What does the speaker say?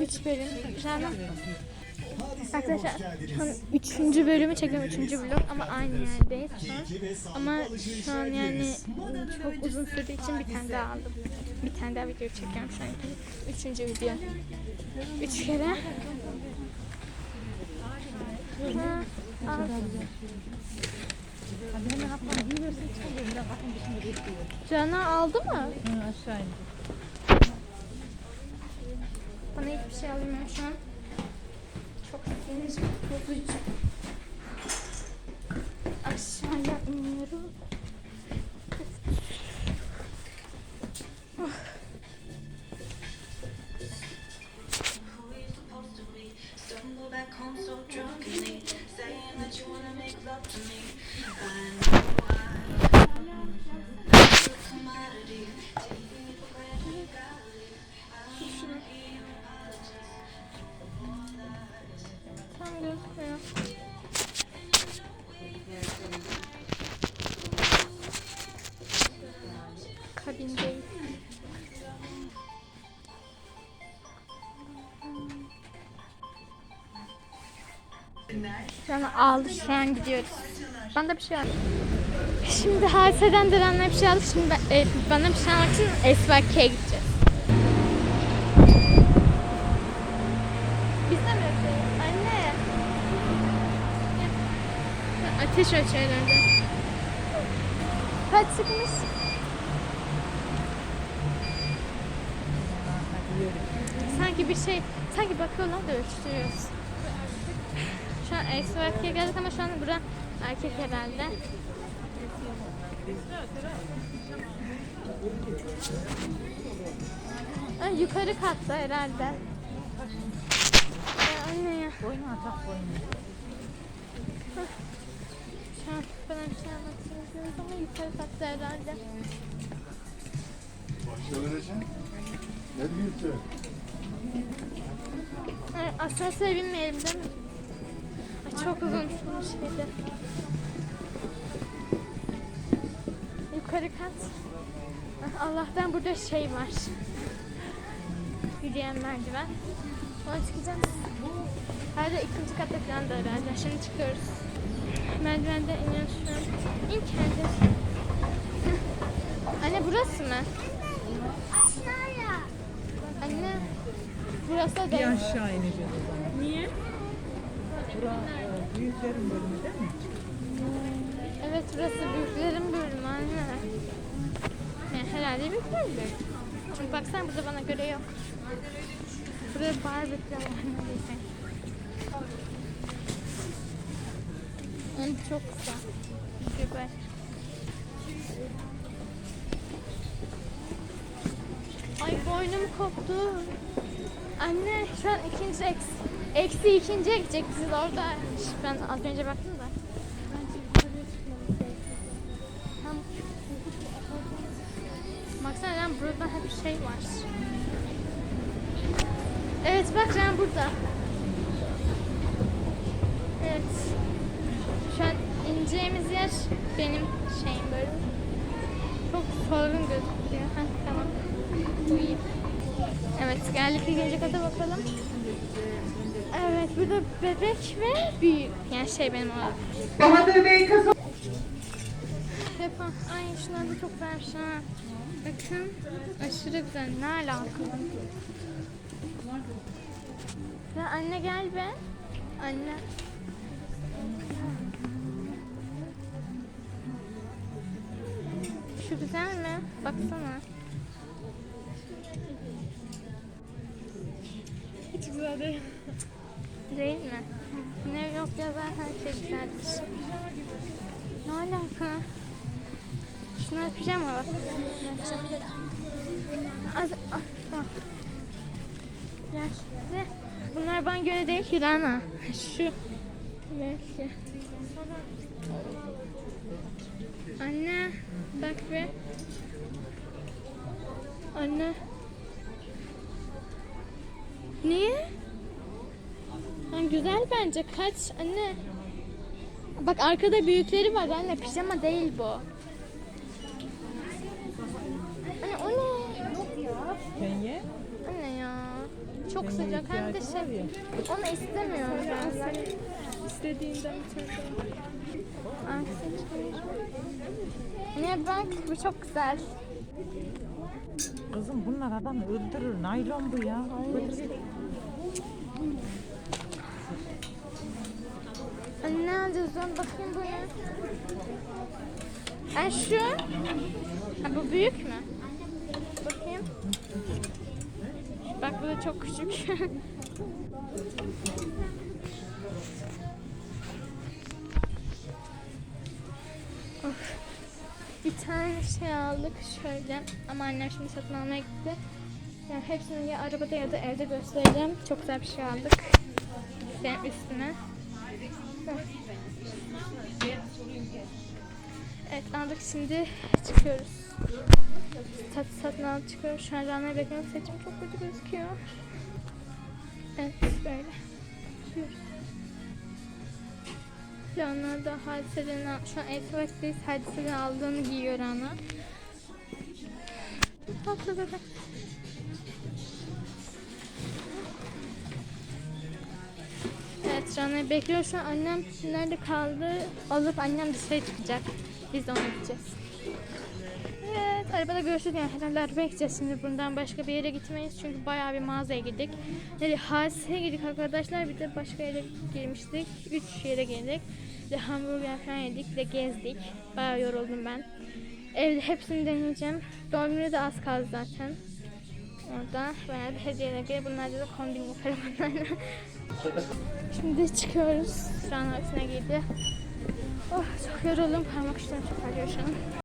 Üç bölüm. Zaten Arkadaşlar şu an üçüncü bölümü çekiyorum. Üçüncü vlog ama aynı yerdeyiz şu an. Ama şu an yani çok uzun sürdüğü için bir tane daha aldım. Bir tane daha video çekiyorum şu an. Üçüncü video. Üç kere. Ha, al. Cana aldı mı? Hı, aşağı indi. Bana hiçbir şey almıyor şu an. Çok bozucu. Aşağıya iniyorum. Back home so drunk drunkenly, saying that you wanna make love to me. Kabindeyim. Şu an aldı şu an gidiyoruz. Ben de bir şey aldım. Şimdi Hadise'den Diren'le bir şey aldık. Şimdi ben, e, bana bir şey almak için Esvaki'ye gideceğiz. Biz de mi yapıyoruz? Anne. Ölçer herhalde. Kaç çıkmış? Sanki bir şey, sanki bakıyorlar da ölçtürüyoruz. Şu an Esvaki'ye geldik ama şu an bura erkek herhalde. Ay, yukarı katta herhalde. Ay, anne ya. Boynu atak boynu. An bana bir şey istiyoruz ama yukarı katta herhalde. Başka vereceksin. Ne büyütü? Ay, asansöre binmeyelim değil mi? Ay, çok uzun şeydi. Yukarı kat. Ah, Allah'tan burada şey var. Yürüyen merdiven. Ona çıkacağız. Herhalde ikinci katta falan da herhalde. Şimdi çıkıyoruz. Merdivenden iniyoruz şu an. İn kendi. Anne burası mı? Aşağıya. Anne. Burası da Bir aşağı ineceğiz o zaman. Niye? Bura e, büyüklerin bölümü değil mi? Evet burası büyüklerin bölümü anne. Yani herhalde büyüklerin bölümü. Çünkü baksana burada bana göre yok. Buraya barbekü var neredeyse. Yani çok kısa. Güzel. Ay boynum koptu. Anne şu an ikinci eksi, eksi ikinciye gidecek biz orada. Ben az önce baktım da. Baksana Ren burada hep şey var. Evet bak Ren burada. Evet. İneceğimiz yer benim şeyim böyle. Çok sorun gözüküyor. Heh, tamam. İyi. Evet geldik ikinci kata bakalım. Evet burada bebek ve büyük. Yani şey benim o. Bahadır Bey kazan. Yapan. Ay şunlar da çok ha. Bakın. Aşırı güzel. Ne alaka? Ya anne gel be. Anne. Şu güzel mi? Baksana. Hiç güzel değil. Değil mi? Ne yok ya zaten her şey güzeldir. Ne alaka? Şunu öpeceğim ama bak. Az, ah, ah. Ne? Bunlar bana göre değil ki Rana. Şu. Belki. Anne. Bak be. Anne. Niye? Ha, güzel bence. Kaç anne. Bak arkada büyükleri var anne. Pijama değil bu. Anne o ne? Penye. Anne ya. çok sıcak hem de şey onu istemiyorum ben. İstediğinden bir. Ne bak bu çok güzel. Kızım bunlar adamı öldürür. Naylon bu ya. Anne ne alacağız lan bakayım bu ne? Ay şu. Ha, bu büyük mü? Bakayım. Bak bu da çok küçük. Bir tane şey aldık şöyle ama annem şimdi satın almaya gitti. Yani hepsini ya arabada ya da evde göstereceğim. Çok güzel bir şey aldık. Benim üstüme. Evet aldık şimdi çıkıyoruz. Sat, satın alıp çıkıyoruz. Şu an randevu bekliyorum. Saçım çok kötü gözüküyor. Evet böyle. Çıkıyoruz. Rana da hadiselerini şu an Elsevice'deyiz. Hadiselerini aldığını giyiyor Rana. Tatlı bebek. Evet Rana'yı bekliyor. Şu an annem nerede kaldı? Alıp annem dışarı çıkacak. Biz de ona gideceğiz. Arabada görüşürüz yani herhalde arabaya gideceğiz şimdi bundan başka bir yere gitmeyiz çünkü bayağı bir mağazaya gittik. Yani hadiseye gittik arkadaşlar bir de başka yere girmiştik. Üç yere girdik. Bir hamburger falan yedik bir gezdik. Bayağı yoruldum ben. Evde hepsini deneyeceğim. Doğum günü de az kaldı zaten. Orada bayağı bir hediyeler gelir. Bunlarda da kombin yaparım. Şimdi çıkıyoruz. An hepsine giydi. Oh çok yoruldum. Parmak uçlarım çok acıyor şu an.